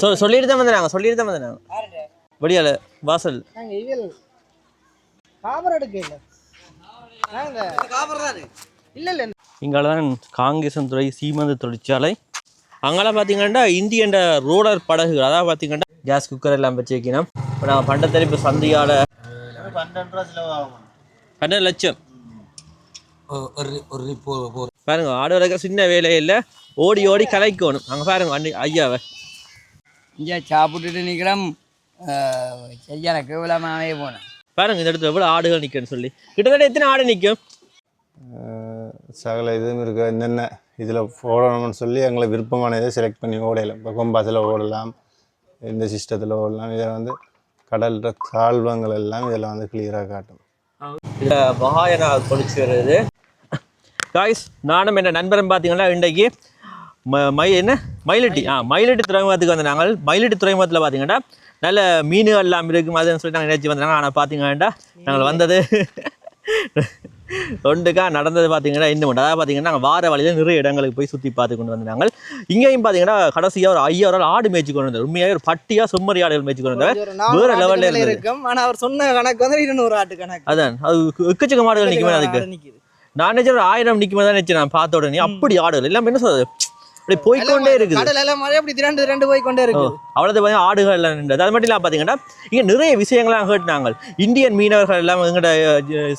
சொ சொல்லிட்டு தான் வந்தாங்க சொல்லிட்டு தான் வந்தாங்க வெளியால வாசல். நாங்க இவள். காபர் எடுக்க இல்ல. நாங்க. இல்ல இல்ல. இங்கால தான் காங்கேசன் துறை சீமந்த தொழிற்சாலை. அங்கெல்லாம் பார்த்தீங்கன்னா இந்தியன் ரோலர் படகுகள். அதாவது பார்த்தீங்கன்னா கேஸ் குக்கர் எல்லாம் வச்சு வைக்கணும். இப்போ நான் பண்டத்தரிப்பு சந்தையால் பன்னெண்டு லட்சம். ஒரு ஒரு போ போ பாருங்க ஆடு வளர்க்க சின்ன வேலையில் ஓடி ஓடி கலைக்கணும். அங்கே பாருங்க ஐயாவை. இங்கே சாப்பிட்டுட்டு நிற்கிறோம் சரியான கேவலமாகவே போனேன் பாருங்க இந்த இடத்துல எவ்வளோ ஆடுகள் நிற்குன்னு சொல்லி. கிட்டத்தட்ட எத்தனை ஆடு நிற்கும் சகல இதுவும் இருக்குது என்னென்ன இதில் ஓடணும்னு சொல்லி எங்களை விருப்பமான இதை செலக்ட் பண்ணி ஓடையில இப்போ கொம்பாஸில் ஓடலாம் இந்த சிஸ்டத்தில் ஓடலாம் இதை வந்து கடல்ற தாழ்வங்கள் எல்லாம் இதில் வந்து கிளியராக காட்டும். இதில் மகாயனா கொடிச்சு வருது காய்ஸ் நானும் என் நண்பரும் பார்த்தீங்கன்னா இன்றைக்கு? ம- மை என்ன? மயிலட்டி ஆ மயிலட்டி துறைமுகத்துக்கு வந்த நாங்கள் மயிலட்டி துறைமுகத்தில் பார்த்தீங்கன்னா நல்ல மீன்கள் எல்லாம் இருக்கும் அதுன்னு சொல்லி நாங்கள் நினைச்சு வந்தாங்க ஆனால் பார்த்தீங்கன்னா நாங்கள் வந்தது ஒன்றுக்கா நடந்தது பார்த்தீங்கன்னா இன்னும் அதாவது பார்த்தீங்கன்னா நாங்கள் வார வழியில் நிறைய இடங்களுக்கு போய் சுற்றி பார்த்து கொண்டு வந்தாங்க இங்கேயும் பார்த்தீங்கன்னா கடைசியாக ஒரு ஐயாயிரம் ஆடு மேய்ச்சி கொண்டு வந்தார் உண்மையாக ஒரு பட்டியாக செம்மறி ஆடுகள் மேய்ச்சி கொண்டு வந்தார் ஒரு வேற level ல ஆட்டுகள் இருந்தது. இருக்கும். ஆனா அவர் சொன்ன கணக்கு வந்து இருநூறு ஆட்டு கணக்கு. அதான். அது எக்கச்சக்க மாடுகள் நிற்குமே அதுக்கு. நான் நினைச்ச ஒரு ஆயிரம் நிற்குமே தான் நினைச்சேன் நான் பார்த்த உடனே. அப்படி ஆடுகள். எல்லாம் என்ன சொல்றது? அப்படி போய்க்கொண்டே இருக்குது கடல எல்லாம் மாதிரி அப்படி திரண்டு திரண்டு போய் கொண்டே இருக்கு அவ்வளவு பார்த்தீங்கன்னா ஆடுகள் எல்லாம் நின்றது அது மட்டும் இல்லாமல் பார்த்தீங்கன்னா இங்கே நிறைய விஷயங்கள்லாம் கேட்டாங்க இந்தியன் மீனவர்கள் எல்லாம் எங்கட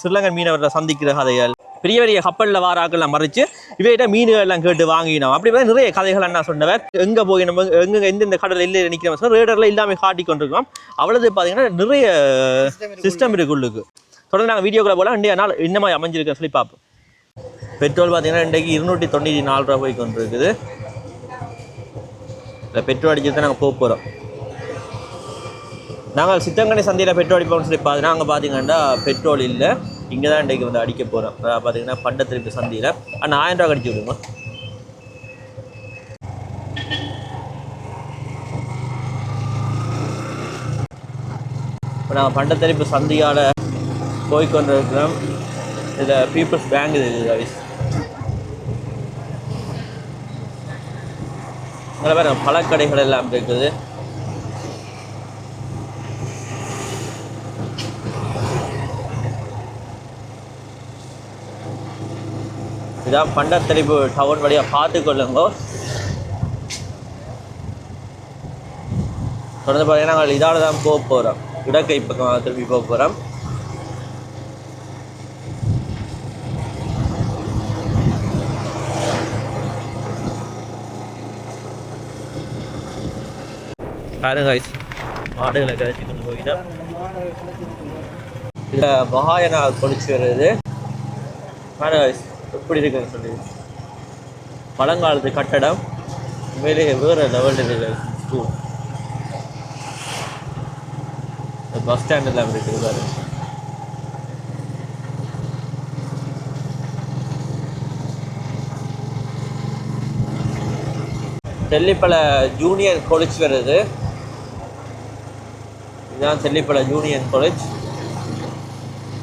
ஸ்ரீலங்கன் மீனவர்களை சந்திக்கிற கதைகள் பெரிய பெரிய கப்பலில் வாராக்கெல்லாம் மறைச்சு இவையிட்ட மீன்கள் எல்லாம் கேட்டு வாங்கினோம் அப்படி பார்த்தா நிறைய கதைகள் என்ன சொன்னவர் எங்கே போய் நம்ம எங்க எந்தெந்த கடல் இல்லை நிற்கிற சொல்லி ரேடரில் இல்லாமல் காட்டி கொண்டிருக்கோம் அவ்வளவு பார்த்தீங்கன்னா நிறைய சிஸ்டம் இருக்கு உள்ளுக்கு தொடர்ந்து நாங்கள் வீடியோக்குள்ள போல இந்தியா நாள் இன்னமா அமைஞ்சிருக்கேன் சொல்லி பார்ப்போம் பெட்ரோல் பார்த்தீங்கன்னா இன்றைக்கு இருநூற்றி தொண்ணூற்றி நாலு ரூபா போய் கொண்டு இருக்குது இல்லை பெட்ரோல் அடிச்சு தான் நாங்கள் போக போகிறோம் நாங்கள் சித்தங்கனை சந்தையில் பெட்ரோல் அடிப்போம்னு சொல்லி பார்த்தீங்கன்னா அங்கே பார்த்தீங்கன்னா பெட்ரோல் இல்லை. இங்கே தான் இன்றைக்கு வந்து அடிக்க போகிறோம் அதாவது பார்த்தீங்கன்னா பண்டத்திருப்பு சந்தையில். ஆனால் ஆயிரம் ரூபா அடிச்சு விடுங்க. இப்போ நாங்கள் பண்டத்தரிப்பு சந்தையால் போய்க்கொண்டு இருக்கிறோம் இதில் பீப்புள்ஸ் பேங்க் இது guys. இங்கே பாருங்க பழக்கடைகள் எல்லாம் இருக்குது. இதான் பண்டத்தரிப்பு டவுன் வழியாக பார்த்து கொள்ளுங்க. தொடர்ந்து பார்த்தீங்கன்னா நாங்கள் இதால் தான் போக போகிறோம் இடக்கை பக்கம் திரும்பி போக போகிறோம் பாருங்க guys, மாடுகளை கழிச்சு கொண்டு போயிட்டோம் இதில் மகாயனா கொடிச்சு வருது பாருங்க எப்படி இருக்குன்னு சொல்லி பழங்காலத்து கட்டடம் உண்மையிலேயே வேறு லெவல் இருக்குது ஸ்கூல் பஸ் ஸ்டாண்ட் எல்லாம் இருக்குது பாரு பல ஜூனியர் காலேஜ் வருது இதுதான் தெல்லிப்பள யூனியன் காலேஜ்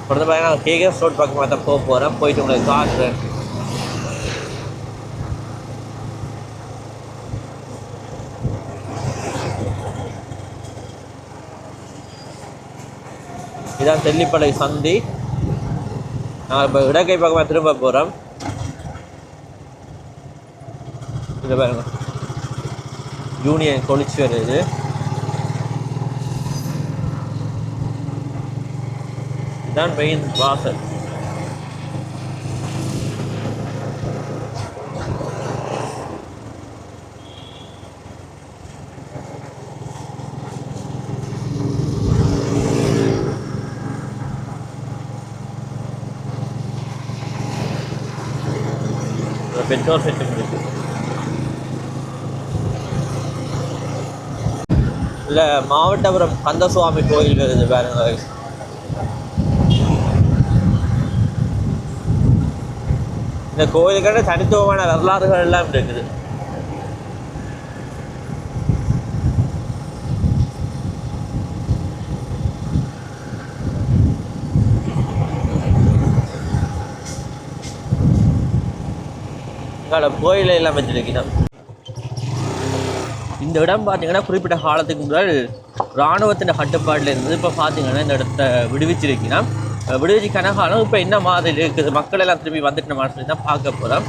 தொடர்ந்து பார்த்தீங்கன்னா நாங்கள் ரோட் பக்கமாக தான் போக போகிறேன் போயிட்டு உங்களுக்கு காட்டுறேன். இதான் தெல்லிப்பளை சந்தி. நாங்கள் இப்போ இடக்கை பக்கமாக திரும்ப போகிறோம் இது பாருங்க. யூனியன் கொலிச்சு வருது இதுதான் மெயின் வாசல். பெட்ரோல் செட்டும் இருக்கு இல்லை மாவட்டபுரம் கந்தசுவாமி கோயில் வருது பாருங்க இந்த கோயிலுக்கான தனித்துவமான வரலாறுகள் எல்லாம் இருக்குது. இங்கால கோயிலை எல்லாம் வச்சிருக்கிறோம். இந்த இடம் பார்த்தீங்கன்னா குறிப்பிட்ட காலத்துக்கு முன்னாள் இராணுவத்தின் கட்டுப்பாட்டில் இருந்தது. இப்போ பார்த்தீங்கன்னா இந்த இடத்த விடுவிச்சிருக்கிறான் விடுதலை கனகாலம். இப்போ என்ன மாதிரி இருக்குது? மக்கள் எல்லாம் திரும்பி வந்துட்டு நம்ம சொல்லி தான் பார்க்க போகிறோம்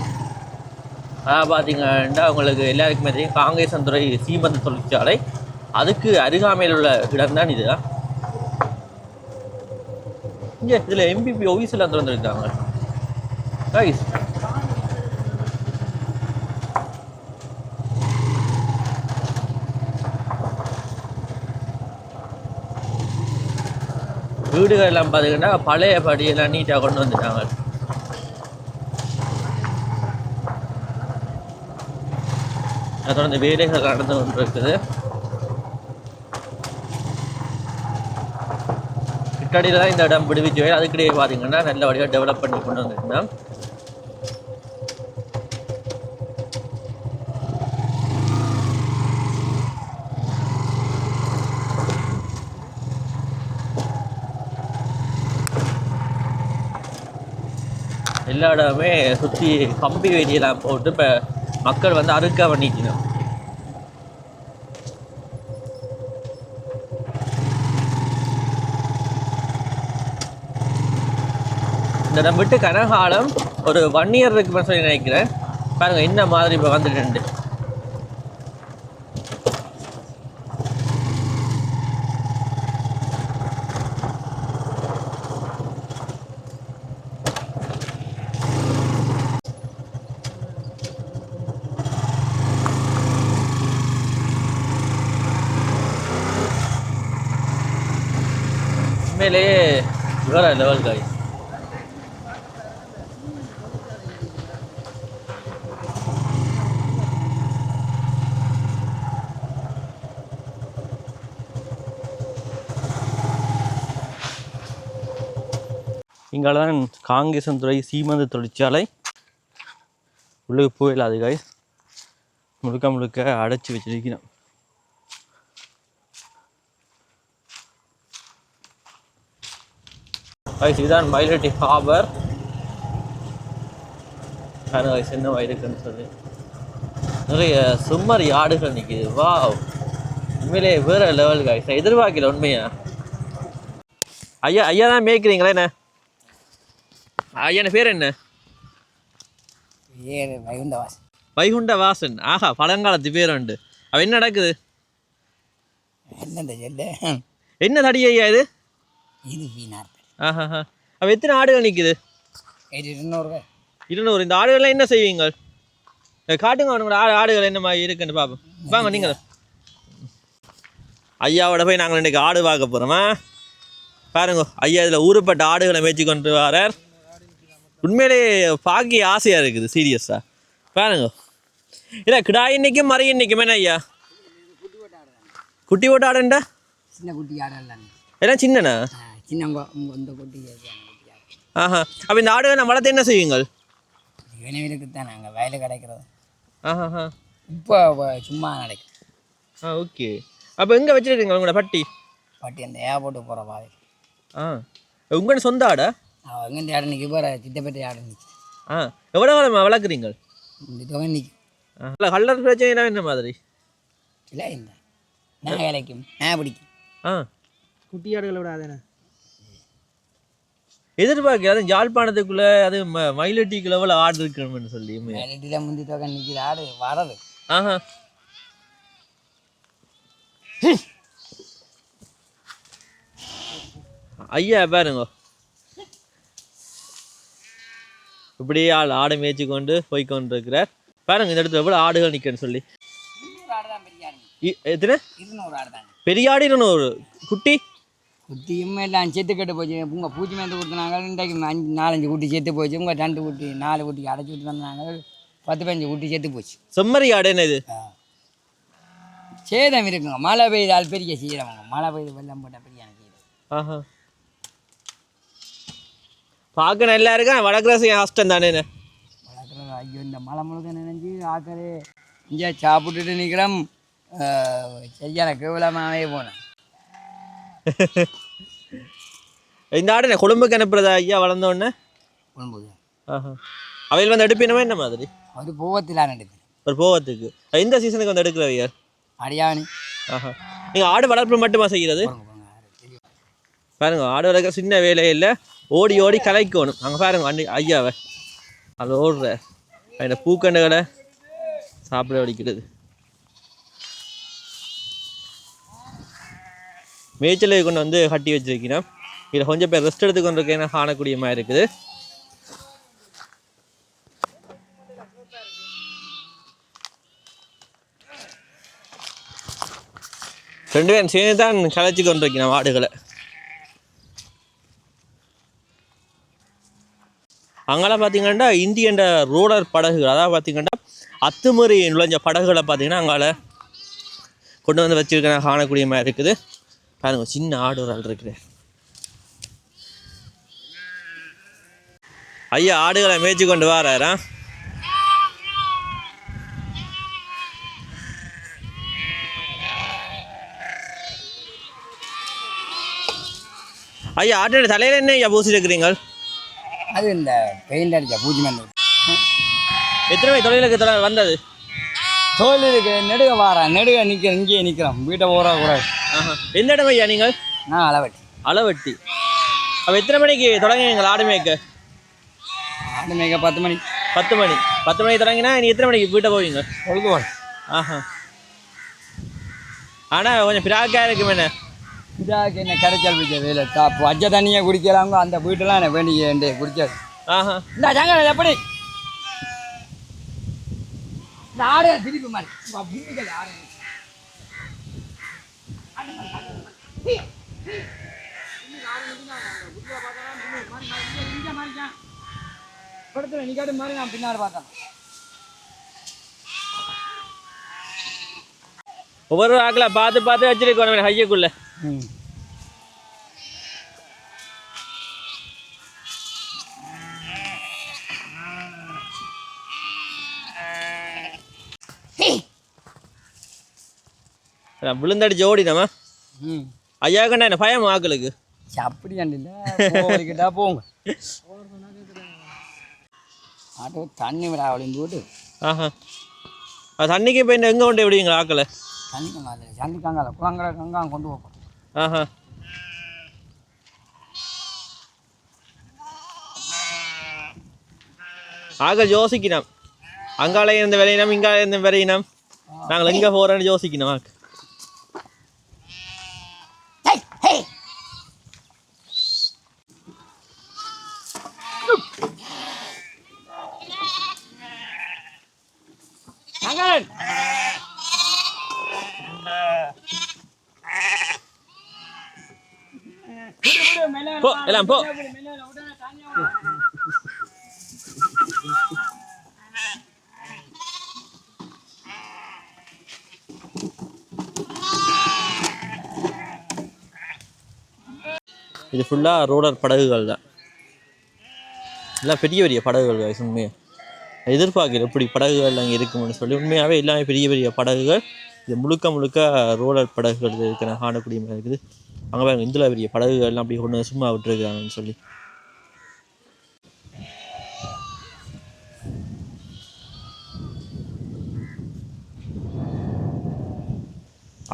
அதாவது பார்த்தீங்கன்னா உங்களுக்கு எல்லாருக்குமே தெரியும் காங்கேசன்துறை சீமந்த தொழிற்சாலை. அதுக்கு அருகாமையில் உள்ள இடம் தான் இதுதான் இங்கே இதில் எம்பிபி ஓவிசில் திறந்துருக்காங்க. கைஸ் வீடுகள் எல்லாம் பார்த்தீங்கன்னா பழைய படியெல்லாம் நீட்டாக கொண்டு வந்துட்டாங்க. அதோட தொடர்ந்து வேலைகள் நடந்து கொண்டு இருக்குது கிட்டடியில் தான் இந்த இடம் விடுவிச்சு அதுக்கிடையே பார்த்தீங்கன்னா நல்ல வழியாக டெவலப் பண்ணி கொண்டு வந்திருந்தோம் எல்லா இடமே சுற்றி கம்பி வேலியெல்லாம் போட்டு இப்போ மக்கள் வந்து அறுக்க பண்ணிக்கணும் இந்த நம்ம விட்டு கனகாலம் ஒரு ஒன் இயர் இருக்குமே சொல்லி நினைக்கிறேன். பாருங்க என்ன மாதிரி இப்போ வந்துட்டு உண்மையிலேயே வேற லெவல் காய் காங்கிரசன் துறை சீமந்த தொழிற்சாலை உள்ளுக்கு போயிடலாது காய் முழுக்க முழுக்க அடைச்சி வச்சிருக்கிறோம். Guys இதுதான் மயிலட்டி ஹாபர் பாருங்க guys என்ன இருக்குன்னு சொல்லி. நிறைய சும்மர் யாடுகள் நிற்கிது வா உண்மையிலே வேற லெவல் காய்ஸ் எதிர்பார்க்கல உண்மையா? ஐயா ஐயா தான் மேய்க்கிறீங்களா என்ன? ஐயா பேர் என்ன? ஏறு வைகுண்டவாஸ் வைகுண்ட வாசன் ஆஹா பழங்காலத்து பேர் உண்டு. அவ என்ன நடக்குது? சொல்லு? என்ன தடி ஐயா இது? இது வீணார் ஆஹா அவ எத்தனை ஆடுகள் நிற்குது இது இருநூறுவா இருநூறு. இந்த ஆடுகள்லாம் என்ன செய்வீங்க காட்டுங்க அவனுங்களோட ஆடு ஆடுகள் என்ன மாதிரி இருக்குன்னு பார்ப்போம் வாங்க நீங்கள். ஐயாவோட போய் நாங்கள் இன்னைக்கு ஆடு பார்க்க போகிறோமா பாருங்க ஐயா இதில் ஊருப்பட்ட ஆடுகளை மேய்ச்சி கொண்டு வரார். உண்மையிலே பார்க்க ஆசையாக இருக்குது சீரியஸாக பாருங்க. இல்லை கிடாய் இன்னைக்கும் மறை இன்னைக்கும் என்ன ஐயா? குட்டி போட்டு ஆடுண்டா சின்ன குட்டி ஆடலாம் எல்லாம் சின்னண்ணா சின்ன இந்த குட்டி ஆஹா. அப்போ இந்த ஆடுகளை நான் வளர்த்து என்ன செய்வீங்கள் வினவிலுக்கு தான் நாங்கள் வயலு கிடைக்கிறது. ஆஹா இப்போ சும்மா நடக்கும் ஆ ஓகே. அப்போ எங்கே வச்சுருக்கீங்க உங்களோட பட்டி? பட்டி அந்த ஏர்போர்ட்டு போகிற பாதை ஆ. உங்களோட சொந்த ஆடா? அவள் எங்கே ஆடு நிற்க போகிற சித்தப்பட்டி ஆடு நிற்கும் ஆ. எவ்வளோ காலமா வளர்க்குறீங்க இந்த தொகை நிற்கும் இல்லை கல்லர் பிரச்சனை என்ன மாதிரி? இல்லை இந்த நான் கிடைக்கும் நான் பிடிக்கும். ஆ. குட்டி ஆடுகளை எதிர்பார்க்க அது யாழ்ப்பாணத்துக்குள்ளே அது மயிலட்டிக்கு லெவலில் ஆடு இருக்கணும்னு சொல்லி மேலட்டியில் முந்தி தொகை நிற்கிற ஆடு வரது ஆஹா. ஐயா பாருங்க. இப்படியே ஆள் ஆடை மேய்ச்சி கொண்டு போய் கொண்டு இருக்கிறார் பாருங்க இந்த இடத்துல எவ்வளோ ஆடுகள் நிற்கன்னு சொல்லி. எத்தனை? பெரிய ஆடு இருநூறு. குட்டி? குட்டியும் எல்லாம் செத்து கட்டு போச்சு. உங்கள் பூச்சி மேந்து கொடுத்தாங்க இன்றைக்கு அஞ்சு நாலஞ்சு குட்டி செத்து போச்சு. உங்கள் ரெண்டு குட்டி நாலு குட்டி அடைச்சி விட்டு தந்தாங்க பத்து பதினஞ்சு குட்டி செத்து போச்சு. செம்மறி ஆடு என்ன இது? சேதம் இருக்குங்க. மழை பெய்தால் பெரிய சீரவங்க மழை பெய்து வெள்ளம் போட்டால் பெரிய சீரம் ஆஹா. பார்க்க நல்லா இருக்கேன் வளர்க்குறது கஷ்டம் தானே வளர்க்குறது ஐயோ இந்த மழை முழுக்க நினைஞ்சு ஆக்கரு இங்கே சாப்பிட்டுட்டு நிற்கிறோம் சரியான கேவலமாகவே போனேன் இந்த ஆடு என்ன கொழும்புக்கு அனுப்புறதா ஐயா வளர்ந்த உடனே? குழம்பு ஆஹா. அவையில் வந்து எடுப்பினமா என்ன மாதிரி? அது போவத்தில் நடக்குது ஒரு போகத்துக்கு. இந்த சீசனுக்கு வந்து எடுக்கிறவையா அடியாவணி ஆஹா. நீங்கள் ஆடு வளர்ப்பு மட்டுமா செய்கிறது பாருங்க ஆடு வளர்க்க சின்ன வேலையில் ஓடி ஓடி கலைக்கணும். அங்கே பாருங்க அண்ணி ஐயாவை. அது ஓடுற. அந்த பூக்கண்டுகளை சாப்பிட வடிக்கிறது. மேய்ச்சலை கொண்டு வந்து கட்டி வச்சுருக்கிறேன். இதில் கொஞ்சம் பேர் ரெஸ்ட் எடுத்து கொண்டு இருக்கேன் காணக்கூடிய மாதிரி இருக்குது. ரெண்டு பேரும் சேர்ந்து தான் கலைச்சி கொண்டு வைக்கணும் வாடுகளை அங்கெல்லாம் பார்த்தீங்கன்னா இந்தியன் ரூரல் படகுகள். அதாவது பார்த்தீங்கன்னா அத்துமுறை நுழைஞ்ச படகுகளை பார்த்தீங்கன்னா அங்கால கொண்டு வந்து வச்சிருக்க காணக்கூடிய மாதிரி இருக்குது. பாருங்க சின்ன ஆடு ஒரு ஆள் இருக்குது ஐயா ஆடுகளை மேய்ச்சி கொண்டு வராரா? ஐயா ஆட்டோட தலையில என்ன ஐயா பூசி இருக்கிறீங்க அது இந்த பெயிண்ட் அடிச்ச பூஜை மண்ணு எத்தனை மணி தொழிலுக்கு தொலை வந்தது? தோல் இருக்கு நெடுக வாரேன் நெடுக நிற்கிறேன் இங்கேயே நிற்கிறோம் வீட்டை போகிற ஆஹா எந்த இடம் ஐயா நீங்கள்? நான் அளவட்டி அளவட்டி அப்போ எத்தனை மணிக்கு தொடங்குவீங்க ஆடு மேய்க்க? ஆடு மேய்க்க பத்து மணி. பத்து மணி. பத்து மணிக்கு தொடங்கினா நீ எத்தனை மணிக்கு வீட்டை போவீங்க? பொழுது ஆஹா. ஆனால் கொஞ்சம் பிராக்காக இருக்குமே என்ன? இதாக்கு என்ன கரைச்சல் பிடிச்ச வேலை. டாப் வச்ச தண்ணியை குடிக்கலாங்க. அந்த வீட்டெல்லாம் எனக்கு வேண்டிய குடிச்சது. ஆஹா. இந்த ஜங்க எப்படி? இந்த ஆடு திருப்பி மாதிரி படத்துல நிக்காட்டு மாதிரி நான் பின்னாடி பார்த்தேன் ஒவ்வொரு ஆக்களை பார்த்து பார்த்து வச்சிருக்கோம் ஹையக்குள்ள. ம். விழுந்தடிச்சு ஓடினமா ம். ஐயா கண்டா என்ன பயம் ஆக்களுக்கு? அப்படி கண்டில்ல போகிட்டா போங்க. ஆட்டோ தண்ணி விட அப்படின்னு போட்டு ஆஹா. தண்ணிக்கு போய் எங்கே கொண்டு விடுவீங்க ஆக்களை? தண்ணி கங்கால தண்ணி கங்கால குளங்கரை கங்கா கொண்டு போப்போம் ஆஹா. ஆக யோசிக்கணும். அங்கால இருந்த விளையினம் இங்கால இருந்த விளையினம் நாங்கள் எங்கே போகிறோன்னு யோசிக்கணும் ஆக்கு போ போ. இது ஃபுல்லாக ரோலர் படகுகள் தான். எல்லாம் பெரிய பெரிய படகுகள் உண்மையாக எதிர்பார்க்கல இப்படி படகுகள் அங்கே இருக்கும்னு சொல்லி. உண்மையாகவே எல்லாமே பெரிய பெரிய படகுகள் இது முழுக்க முழுக்க ரோலர் படகுகள் இருக்கிற காணக்கூடிய மாதிரி இருக்குது. அங்கே பாருங்க இதில் பெரிய படகுகள்லாம் அப்படி ஒன்று சும்மா விட்டுருக்காங்கன்னு சொல்லி.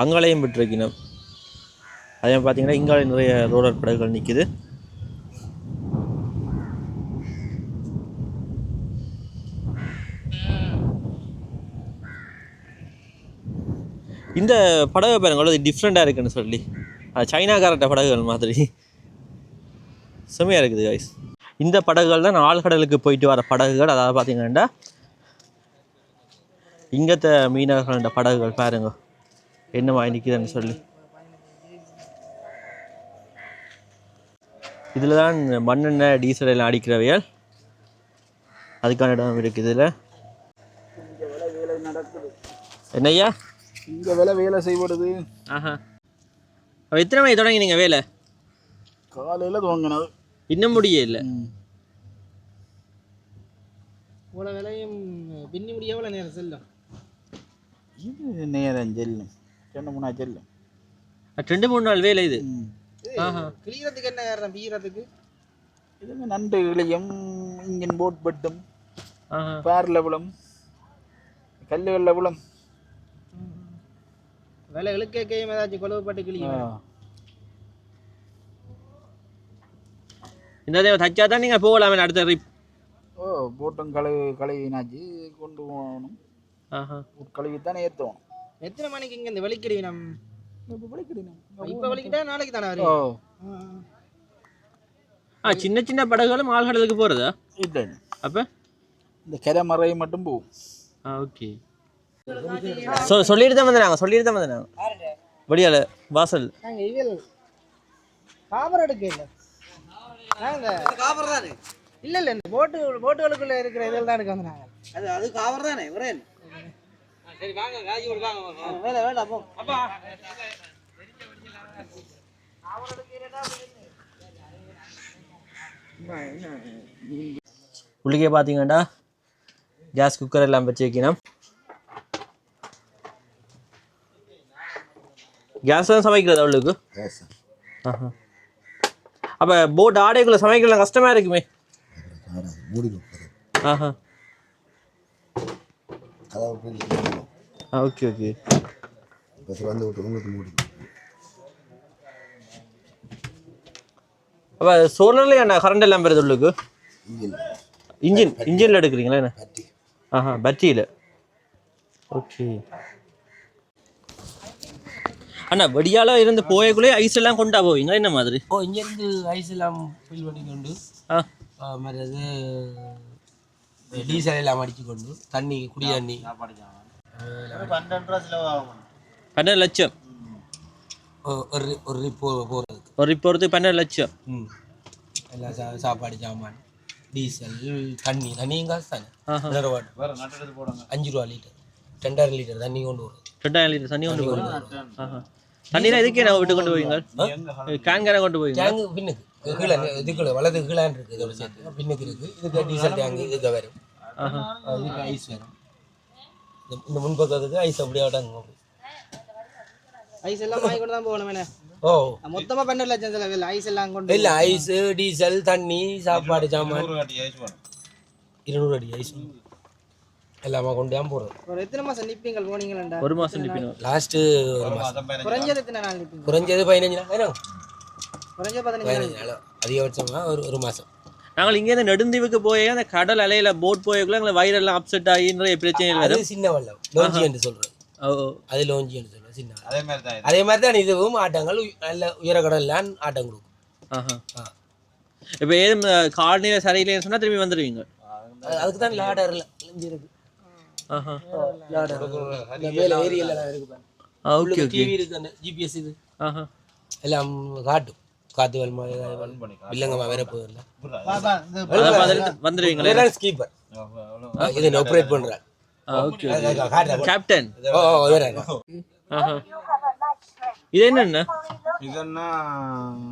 அங்காலையும் விட்டுருக்கணும். அதே பார்த்தீங்கன்னா இங்காலே நிறைய ரோலர் படகுகள் நிற்கிது இந்த படகு பாருங்க அது டிஃப்ரெண்ட்டாக இருக்குன்னு சொல்லி. அது சைனாக்காரட்ட படகுகள் மாதிரி. செம்மையாக இருக்குது காய்ஸ் இந்த படகுகள் தான் ஆழ்கடலுக்கு போயிட்டு வர படகுகள். அதாவது பார்த்தீங்கன்னா இங்கத்த மீனவர்களோட படகுகள் பாருங்க. என்னமா நிற்கிதுன்னு சொல்லி. இதில் தான் மண்ணெண்ணெய் டீசல் எல்லாம் அடிக்கிறவையால் அதுக்கான இடம் இருக்குது இதில். என்னய்யா? இங்கே வேலை வேலை செய்யப்படுது. ஆஹா. அப்ப எத்தனை மணி தொடங்கினீங்க வேலை? காலையில் துவங்கினது. இன்னும் முடிய இல்லை. இவ்வளோ விலையும் பின்னி முடிய எவ்வளோ நேரம் செல்லும்? இது நேரம் செல்லும். ரெண்டு மூணா செல்லும். ரெண்டு மூணு நாள் வேலை இது? ஆஹா. கிளியறதுக்கு என்ன காரணம்? பீயறதுக்கு? இதுங்க நண்டு இளையம் இன்ஜின் போட் பட்டும் ஆஹா. பேர் லெவலும் கல்லுகள் லெவலும் விலை இழுக்கையும் ஏதாச்சும் கொழுவுப்பட்டு கிளியும் இந்த தடவை தச்சா தான் நீங்கள் போகலாமே அடுத்த ரிப் ஓ போட்டும் கழுவி கழுவினாச்சு கொண்டு போகணும். ஆஹா. கழுவி தானே ஏற்றுவோம் எத்தனை மணிக்கு இங்க இந்த வெளிக்கிடுவி நம் இப்போ வெளிக்கிட்டா நாளைக்கு தானே ஓ. வரும் ஆ. சின்ன சின்ன படகுகளும் ஆழ்கடலுக்கு போகிறதா இல்லை அப்போ? இந்த கரை மறை மட்டும் போகும். ஆ ஓகே. சொல்லிட்டு தான் வந்தாங்க சொல்லிட்டு தான் வந்தாங்க வடியால வாசல். காபர் எடுக்க இல்லை. நாங்க. காபர் தானே? இல்ல இல்ல இந்த போட்டு போட்டுகளுக்குள்ள இருக்கிற இதில் தான் எடுக்க வந்து நாங்க. அது அது காபர் தானே ஒரே சரி வாங்க காஜி கொடுக்காங்க வேலை வேலை அப்போ. அப்பா. உள்ளுக்கே பார்த்தீங்கன்னா கேஸ் குக்கர் எல்லாம் வச்சு கேஸ் தான் சமைக்கிறது அவளுக்கு? ஆஹா. அப்போ போட் ஆடைக்குள்ள சமைக்கலாம் கஷ்டமா இருக்குமே? ஆஹா. ஆ ஓகே ஓகே அப்போ சோலர்லேயே என்ன கரண்ட் எல்லாம் வருது உள்ளுக்கு இன்ஜின் இன்ஜினில் எடுக்கிறீங்களா என்ன? ஆஹா பேட்டரியில் ஓகே அண்ணா வெடியால இருந்து போயக்குள்ளே ஐஸ் எல்லாம் கொண்டா போவீங்களா? என்ன மாதிரி? ஓ இங்கேருந்து ஐஸ் எல்லாம் ஃபில் பண்ணிக்கொண்டு ஆ. ஆ, மற்றது டீசல் எல்லாம் அடிச்சு கொண்டு தண்ணி குடி தண்ணி. பன்னெண்டு லட்சம்? ஒ- ஒரு ஒரு ரிப்போ போகிறதுக்கு ஒரு போகிறதுக்கு பன்னெண்டு லட்சம்? ம். எல்லாம் சா சாப்பாடு சாமான் டீசல் தண்ணி தண்ணியும் காசு தானே? அஞ்சு ரூபா லிட்டர் ரெண்டாயிரம் லிட்டர் தண்ணி கொண்டு வரும். ரெண்டாயிரம் லிட்டர் தண்ணி கொண்டு போவீங்க ஆஹா. தண்ணிலாம் இதுக்கே நான் விட்டு கொண்டு போவீங்க? கேனை கொண்டு போவீங்க? டேங்கு பின்னுக்கு கீழே இதுக்குள்ள வலது கீழான் இருக்குது இதோட சேர்த்து. பின்னுக்கு இருக்குது இதுக்கு டீசல் டேங்கு இதுக்கு வரும். இதுக்கு ஐஸ் வரும். இந்த- முன்பக்கத்துக்கு ஐஸ் அப்படியே அடங்கும் ஐஸ் எல்லாம் வாங்கி கொண்டு தான் போகணும் என்ன ஓ மொத்தமா பன்னெண்டு லட்சம் செலவு ஐஸ் எல்லாம் கொண்டு இல்ல ஐஸ் டீசல் தண்ணி சாப்பாடு சாமான். இருநூறு அடி ஐஸ் எல்லாமே கொண்டு தான் போடுறது ஒரு எத்தனை மாசம் நிப்பீங்கள் போனீங்களா ஒரு மாதம் நிப்பினோம். லாஸ்ட்டு ஒரு மாதம் குறைஞ்சது எத்தனை நாள் நிப்பீங்க? குறைஞ்சது பதினஞ்சு நாள். குறைஞ்ச பதினஞ்சு நாள். அதிகபட்சமாக ஒரு ஒரு மாதம் நாங்கள் இங்கேருந்து நெடுந்தீவுக்கு போய் அந்த கடல் அலையில போட் போயக்குள்ள எங்களை வயிறெல்லாம் அப்செட் ஆகி நிறைய பிரச்சனைகள் அது வரும். சின்ன வல்லம். லோஞ்சி என்று சொல்றது ஓ ஓ. அது லோஞ்சி என்று சொல்றது சின்ன அதே மாதிரி தான் அதே மாதிரி தான் இதுவும் ஆட்டங்கள். நல்ல உயர கடல்லாம் ஆட்டம் கொடுக்கும். இப்போ ஏதும் காலநிலை சரியில்லைன்னு சொன்னா திரும்பி வந்துடுவீங்க அது- அதுக்கு தான் லாடர் இஞ்சி இருக்கு. மேலே ஏரியல் இருக்கு ஓகே ஓகே. டிவி இருக்கு அந்த ஜிபிஎஸ் இது. ஆஹா. எல்லாம் காட்டும் காத்து வல்மா வில்லங்கம்மா வேற போதில்ல அதான் வந்துட்டு வந்துடுவீங்களே ஸ்கீப்பர் இது ஆப்ரேட் பண்றேன். ஆ ஓகே காட்டுறேன் கேப்டன் ஓ ஓ, வேற ஆஹா. இது என்னண்ணா இதென்னா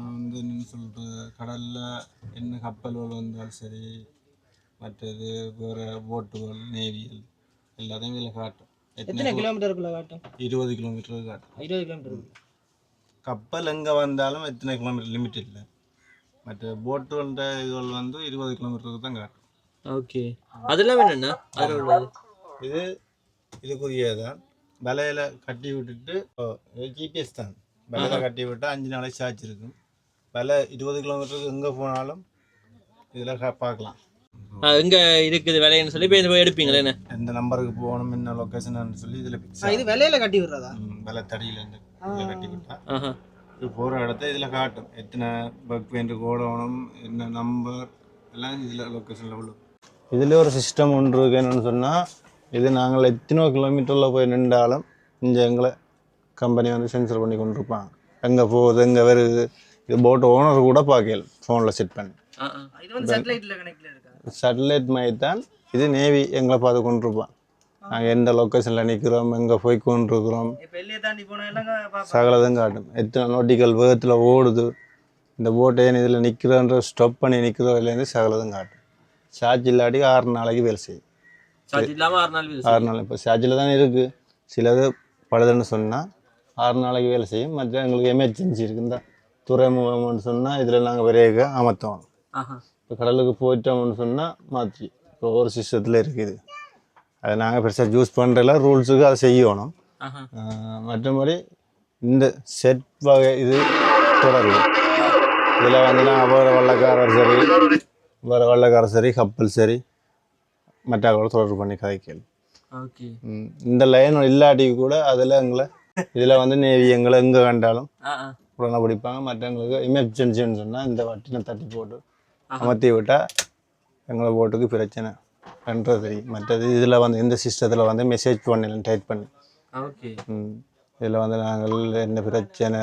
வந்து என்ன சொல்கிறது கடலில் என்ன கப்பல்கள் வந்தாலும் சரி மற்றது வேறு போட்டுகள் நேவியல் எல்லாத்தையும் இதில் காட்டும். எத்தனை கிலோமீட்டருக்குள்ள காட்டும்? இருபது கிலோமீட்டர் காட்டும். இருபது கிலோமீட்டர் கப்பல் எங்கே வந்தாலும் எத்தனை கிலோமீட்டர் லிமிட் இல்லை. மற்ற போட்டுன்ற இதுகள் வந்து இருபது கிலோமீட்டருக்கு தான் காட்டும். ஓகே. அதெல்லாம் அதில் உள்ளது இது இதுக்குரியதான் வலையில் கட்டி விட்டுட்டு ஜிபிஎஸ் தான். வலையில் கட்டி விட்டு அஞ்சு நாளைக்கு சார்ஜ் இருக்கும். வலை இருபது கிலோமீட்டருக்கு எங்கே போனாலும் இதில் பார்க்கலாம். எங்க இருக்குது விலைன்னு சொல்லி போய் போய் எடுப்பீங்களே என்ன? எந்த நம்பருக்கு போகணும் என்ன லொக்கேஷன் சொல்லி இதில் இது விலையில கட்டி விடுறதா? வலை தடியில் இருந்து கட்டி விட்டா. இது போகிற இடத்த இதில் காட்டும். எத்தனை பக் பெயிண்ட் ஓடணும் என்ன நம்பர் எல்லாம் இதில் லொக்கேஷனில் உள்ள இதில் ஒரு சிஸ்டம் ஒன்று இருக்கு என்னென்னு சொன்னால் இது நாங்கள் எத்தனோ கிலோமீட்டரில் போய் நின்றாலும் இங்கே எங்களை கம்பெனி வந்து சென்சர் பண்ணி கொண்டிருப்பாங்க. எங்கே போகுது எங்கே வருது இது போட் ஓனர் கூட பார்க்கல ஃபோனில் செட் பண்ணி. இது வந்து சேட்டலைட்ல கனெக்ட்ல இருக்கா. சேட்டலைட் மாதிரி தான் இது நேவி எங்களை பார்த்து கொண்டிருப்பான். நாங்கள் எந்த லொக்கேஷனில் நிற்கிறோம் எங்கே போய் கொண்டிருக்கிறோம். சகலதும் காட்டும். எத்தனை நோட்டிக்கல் வேகத்தில் ஓடுது இந்த போட்டை ஏன் இதில் நிற்கிறோன்ற ஸ்டாப் பண்ணி நிற்கிறோ இல்லைன்னு சகலதும் காட்டும். சார்ஜ் இல்லாட்டி ஆறு நாளைக்கு வேலை செய்யும். ஆறு நாள் இப்போ சார்ஜில் தானே இருக்குது சிலது பழுதுன்னு சொன்னால் ஆறு நாளைக்கு வேலை செய்யும். மற்ற எங்களுக்கு எமர்ஜென்சி இருக்குந்தா துறைமுகம்னு சொன்னால் இதில் நாங்கள் விரைக அமர்த்தோம் ஆஹா. இப்போ கடலுக்கு போயிட்டோம்னு சொன்னால் மாற்றி இப்போ ஒரு சிஸ்டத்தில் இருக்குது. அதை நாங்கள் பெருசாக யூஸ் பண்ணுறல ரூல்ஸுக்கு அதை செய்யணும். மற்றபடி இந்த செட் வகை இது தொடருது இதில் வந்து வேறு வள்ளக்காரர் சரி வேறு வள்ளக்காரர் சரி கப்பல் சரி மற்றவங்களோட தொடர்பு பண்ணி ம், இந்த லைன் இல்லாட்டி கூட அதில் எங்களை இதில் வந்து நேவி எங்களை எங்கே கண்டாலும் உடனே பிடிப்பாங்க. மற்றவங்களுக்கு எமர்ஜென்சின்னு சொன்னால் இந்த வட்டினை தட்டி போட்டு அமர்த்தி விட்டால் எங்களை போட்டுக்கு பிரச்சனை. பண்ணுறது தெரியும். மற்றது இதில் வந்து இந்த சிஸ்டத்தில் வந்து மெசேஜ் பண்ணலாம் டைப் பண்ணி ஓகே. இதில் வந்து நாங்கள் என்ன பிரச்சனை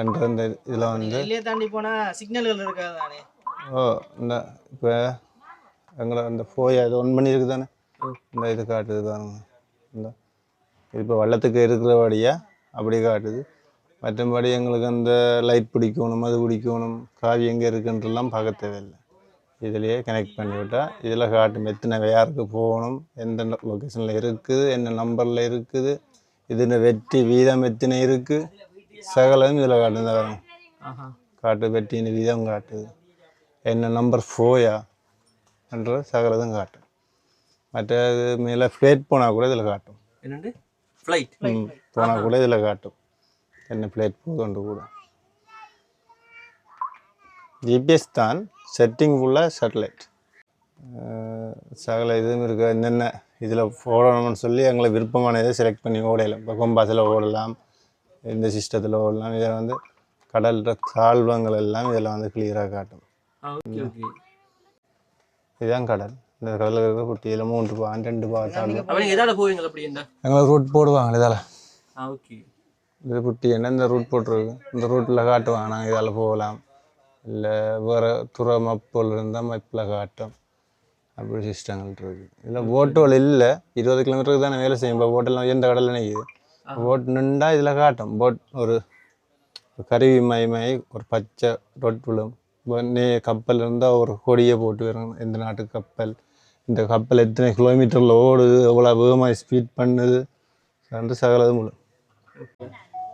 என்ற இந்த இதில் வந்து தாண்டி போனா சிக்னல்கள் இருக்காது ஓ இந்த இப்போ எங்களை இந்த ஃபோய் அது ஒன் பண்ணி இருக்குது தானே இந்த இது காட்டுது பாருங்க. இந்த இப்போ வள்ளத்துக்கு இருக்கிறபடியா அப்படி காட்டுது. மற்றபடி எங்களுக்கு அந்த லைட் பிடிக்கணும் அது பிடிக்கணும் காவி எங்கே இருக்குன்றலாம் பார்க்க தேவையில்லை. இதுலேயே கனெக்ட் பண்ணி விட்டால் இதில் காட்டும் எத்தனை யாருக்கு போகணும் எந்த லொக்கேஷனில் இருக்குது என்ன நம்பரில் இருக்குது இதில் வெற்றி வீதம் எத்தனை இருக்குது சகலம் இதில் காட்டுது. வரும் காட்டு வெட்டின வீதம் காட்டுது. என்ன நம்பர் ஃபோயா என்ற சகலதும் காட்டும். மற்றது மேலே ஃப்ளைட் போனால் கூட இதில் காட்டும். என்னண்டு ஃப்ளைட் போனால் கூட இதில் காட்டும். என்ன ஃப்ளைட் போகுதுன்ட்டு கூட ஜிபிஎஸ் தான் செட்டிங் ஃபுல்லாக சேட்டலைட் சகல இதுவும் இருக்குது என்னென்ன இதில் ஓடணும்னு சொல்லி எங்களை விருப்பமான இதை செலக்ட் பண்ணி ஓடையில இப்போ கொம்பாஸில் ஓடலாம் இந்த சிஸ்டத்தில் ஓடலாம் இதில் வந்து கடல்ற தாழ்வங்கள் எல்லாம் இதில் வந்து கிளியராக காட்டும் இதுதான் கடல் இந்த கடலில் இருக்கிற குட்டியில் மூன்று பான் ரெண்டு பா தாழ்வு எங்களுக்கு ரூட் போடுவாங்க இதால் ஓகே இது குட்டி என்ன இந்த ரூட் போட்டிருக்கு? இந்த ரூட்டில் காட்டுவாங்க நாங்கள் இதால் போகலாம். இல்லை வேறு துறை மப்பில் இருந்தால் மப்பில் காட்டும். அப்படி சிஸ்டங்கள் இருக்குது இதில் போட்டுகள் இல்லை. இருபது கிலோமீட்டருக்கு தானே வேலை செய்யும். இப்போ போட்டெல்லாம் எந்த கடலில் நிற்குது போட் நின்றா இதில் காட்டும். போட் ஒரு கருவி மயமாயி ஒரு பச்சை ரொட் விழும். நே கப்பல் இருந்தால் ஒரு கொடியை போட்டு வரும். எந்த நாட்டு கப்பல். இந்த கப்பல் எத்தனை கிலோமீட்டரில் ஓடுது? எவ்வளோ வேகமாக ஸ்பீட் பண்ணுது? ரெண்டு சகலதும் விழும்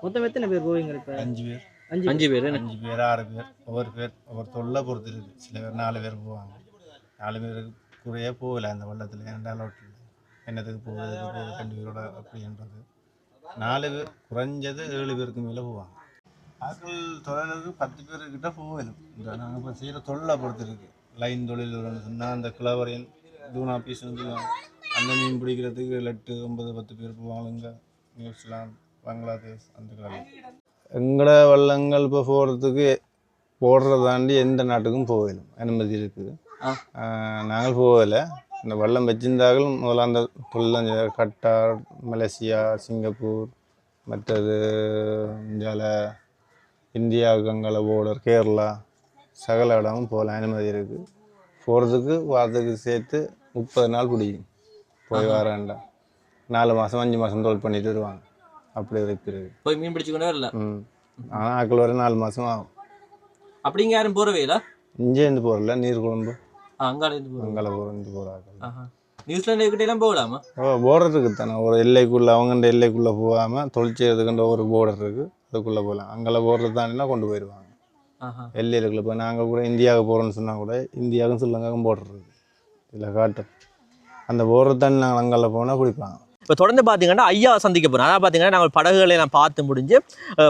மொத்தம் எத்தனை பேர் போவீங்க இப்போ அஞ்சு பேர். அஞ்சு அஞ்சு பேர் அஞ்சு பேர் ஆறு பேர் ஒவ்வொரு பேர் ஒவ்வொரு தொல்லை பொறுத்து இருக்குது. சில பேர் நாலு பேர் போவாங்க. நாலு பேருக்கு குறைய போகல அந்த வெள்ளத்தில் ஏன்டா லோட்டில் என்னத்துக்கு போகுது போகுது ரெண்டு பேரோட அப்படின்றது நாலு பேர் குறைஞ்சது ஏழு பேருக்கு மேலே போவாங்க. ஆக்கள் தொழிலுக்கு பத்து பேர்கிட்ட போகலும் இந்த நாங்கள் இப்போ செய்கிற தொழிலை பொறுத்து இருக்குது லைன் தொழில் சொன்னால் அந்த கிளவரியன் தூணா பீஸ்னு சொல்லுவாங்க அந்த மீன் பிடிக்கிறதுக்கு எட்டு ஒன்பது பத்து பேர் போவாங்க. நியூசிலாந்து பங்களாதேஷ் அந்த எங்களோட வள்ளங்கள் இப்போ போகிறதுக்கு போடுறத தாண்டி எந்த நாட்டுக்கும் போகலும் அனுமதி இருக்குது. நாங்கள் போகலை. இந்த வள்ளம் வச்சிருந்தாலும் முதல்ல அந்த தொழிலாம் கட்டார் மலேசியா சிங்கப்பூர் மற்றது இந்தியாவில் இந்தியாவுக்கு அங்கே போர்டர் கேரளா சகல இடமும் போகலாம் அனுமதி இருக்குது போகிறதுக்கு வாரத்துக்கு சேர்த்து முப்பது நாள் பிடிக்கும். போய் வரேன்டா. நாலு மாதம் அஞ்சு மாதம் தொழில் பண்ணிட்டு வருவாங்க. அப்படி இருக்குது. போய் மீன் பிடிச்சுக்கொண்டே வரல? ம். ஆனால் ஆக்கள் வர நாலு மாதம் ஆகும். அப்படிங்க யாரும் போறவே இல்ல? இங்கேருந்து போகிறல நீர் குழம்பு. அங்கால இருந்து போறோம் அங்கே போகிறது போகிறாங்க நியூசிலாந்து கிட்ட எல்லாம் போகலாமா? ஓ போர்டர் இருக்குது தானே. ஒரு எல்லைக்குள்ளே அவங்கண்ட எல்லைக்குள்ளே போகாமல் தொழில் செய்யறதுக்குன்ற ஒரு போர்டர் இருக்குது அதுக்குள்ளே போகலாம். அங்கே போகிறது தாண்டினா கொண்டு போயிடுவாங்க. எல்லைகளுக்குள்ள இப்போ நாங்கள் கூட இந்தியாவுக்கு போகிறோம்னு சொன்னால் கூட இந்தியாவுக்கும் ஸ்ரீலங்காவுக்கும் போர்டர் இருக்குது இதில் காட்டும். அந்த போர்டர் தாண்டி நாங்கள் அங்கே போனால் பிடிப்பாங்க இப்போ தொடர்ந்து பார்த்தீங்கன்னா ஐயா சந்திக்க போகிறோம் அதாவது பார்த்தீங்கன்னா நாங்கள் படகுகளை எல்லாம் பார்த்து முடிஞ்சு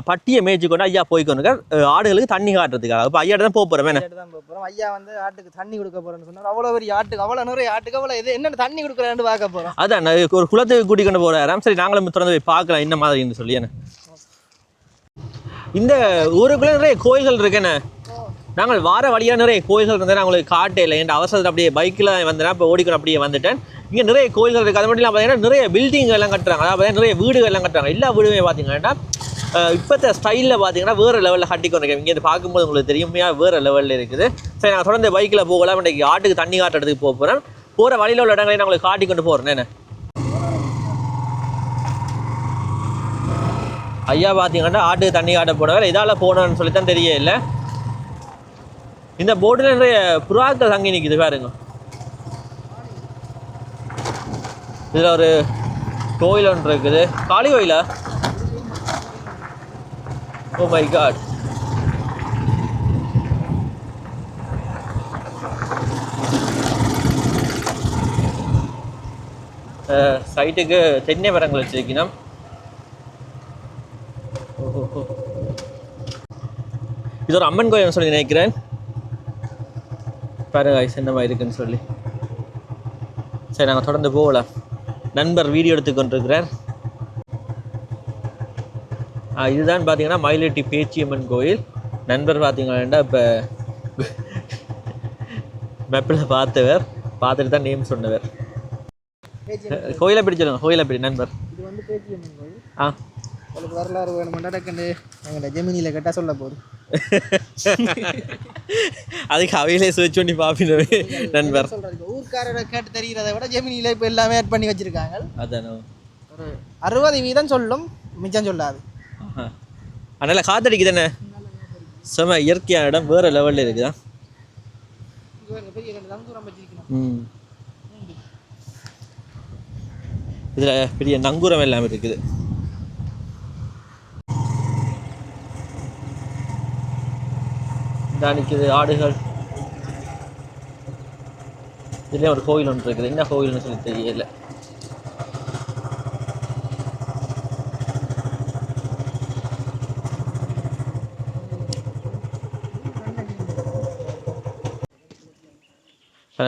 பட்டியை மேய்ச்சி கொண்டு ஐயா போய்க்கொண்டு ஆடுகளுக்கு தண்ணி காட்டுறதுக்காக. இப்போ ஐயா தான் போக போகிறோம் என்ன? தான் போகிறோம் ஐயா வந்து ஆட்டுக்கு தண்ணி கொடுக்க போறேன்னு சொன்னார். அவ்வளோ பெரிய ஆட்டுக்கு அவ்வளோ நிறைய ஆட்டுக்கு அவ்வளோ இது என்னென்ன தண்ணி கொடுக்குறான்னு பார்க்க போறோம். அதான் நான் ஒரு குளத்துக்கு கூட்டிக் கொண்டு போகிறாராம் சரி நாங்களும் தொடர்ந்து போய் பார்க்கலாம் என்ன மாதிரின்னு சொல்லி. என்ன? இந்த ஊருக்குள்ளே நிறைய கோயில்கள் இருக்குன்னு நாங்கள் வார வழியாக நிறைய கோயில்கள் இருந்தால் நான் உங்களுக்கு காட்டையில் என் அவசரத்தில் அப்படியே பைக்கில் வந்தேன். இப்போ ஓடிக்கணும் அப்படியே வந்துட்டேன். இங்கே நிறைய கோயில்கள் இருக்குது அது மட்டும் இல்லாமல் பார்த்தீங்கன்னா நிறைய பில்டிங் எல்லாம் கட்டுறாங்க. அதாவது பார்த்தீங்கன்னா நிறைய வீடுகள் எல்லாம் கட்டுறாங்க. எல்லா வீடுமே பார்த்தீங்கன்னா இப்போத்த ஸ்டைலில் பார்த்தீங்கன்னா வேறு லெவலில் கட்டி கொண்டு இங்கே பார்க்கும்போது உங்களுக்கு தெரியுமையாக வேறு லெவலில் இருக்குது. சரி நான் தொடர்ந்து பைக்கில் போகலாம். இன்றைக்கி ஆட்டுக்கு தண்ணி காட்டுறதுக்கு போக போகிறேன் போகிற வழியில் உள்ள இடங்களை நான் உங்களுக்கு காட்டி கொண்டு போகிறேன் என்ன? ஐயா பார்த்தீங்கன்னா ஆட்டுக்கு தண்ணி காட்ட போனவர். இதால் போனோன்னு சொல்லி தான் தெரிய இந்த போட்டில் நிறைய புறாக்கள் தங்கி நிற்கிது பாருங்க. இதில் ஒரு கோயில் ஒன்று இருக்குது. காளி கோயிலா? ஓ மை காட் சைட்டுக்கு தென்னை மரங்கள் வச்சிருக்கணும். இது ஒரு அம்மன் கோயில் சொல்லி நினைக்கிறேன். பாருங்க guys, என்ன மாதிரி இருக்குன்னு சொல்லி. சரி நாங்கள் தொடர்ந்து போகலாம். நண்பர் வீடியோ எடுத்து கொண்டிருக்கிறார் ஆ, இதுதான் பார்த்தீங்கன்னா மயிலட்டி பேச்சியம்மன் கோயில். நண்பர் பார்த்தீங்கன்னா இப்போ மேப்பில் பார்த்தவர் பார்த்துட்டு தான் நேம் சொன்னவர். கோயிலை எப்படி சொல்லுங்க கோயிலை எப்படி நண்பர். இது வந்து பேச்சியம்மன் கோயில். ஆ. உங்களுக்கு வரலாறு வேணுமெண்டா டக்குன்னு? எங்கள்கிட்ட ஜெமினியில் கேட்டால் சொல்ல போகுது அதுக்கு அவையிலே சர்ச் பண்ணி பார்ப்பினவே நண்பர். ஊர்க்காரரை கேட்டு தெரிகிறத விட ஜெமினியில் இப்போ எல்லாமே ஆட் பண்ணி வச்சுருக்காங்க. அதானோ. ஒரு அறுபது வீதம் சொல்லும் மிச்சம் சொல்லாது. அதனால காத்தடிக்குது என்ன செம இயற்கையான இடம் வேற லெவலில் இருக்குதா? ம். இதில் பெரிய நங்கூரம் எல்லாம் இருக்குது. இதா நிற்குது ஆடுகள். இதுலேயே ஒரு கோயில் ஒன்று இருக்குது. என்ன கோயில்னு சொல்லி தெரியல.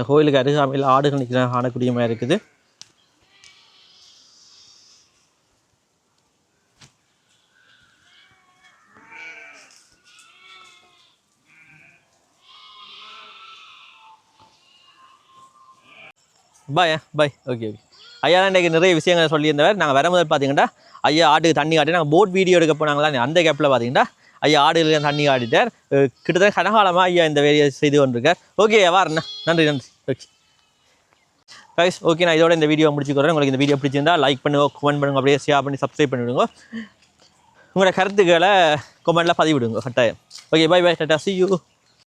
கோயிலுக்கு அருகாமையில் ஆடுகள் நிற்கிற காணக்கூடிய மாதிரி இருக்குது. பாய் பாய் ஓகே ஓகே ஐயா இன்றைக்கு நிறைய விஷயங்கள் சொல்லியிருந்தவர். நாங்கள் வர முதல் பார்த்தீங்கன்னா ஐயா ஆட்டுக்கு தண்ணி காட்டி நாங்கள் போட் வீடியோ எடுக்க போனாங்களா அந்த கேப்பில் பார்த்தீங்கன்னா ஐயா ஆடுகளுக்கு தண்ணி காட்டிட்டார். கிட்டத்தட்ட கனகாலமாக ஐயா இந்த வேலையை செய்து கொண்டிருக்கார். ஓகே வாரண்ணா நன்றி நன்றி. ஓகே கைஸ் ஓகே நான் இதோட இந்த வீடியோ முடிச்சுக்கிறேன். உங்களுக்கு இந்த வீடியோ பிடிச்சிருந்தா லைக் பண்ணுங்க கமெண்ட் பண்ணுங்க அப்படியே ஷேர் பண்ணி சப்ஸ்கிரைப் பண்ணிவிடுங்க. உங்களோட கருத்துக்களை கமெண்ட்டில் பதிவிடுங்க கட்டாயம். Okay bye bye tata see you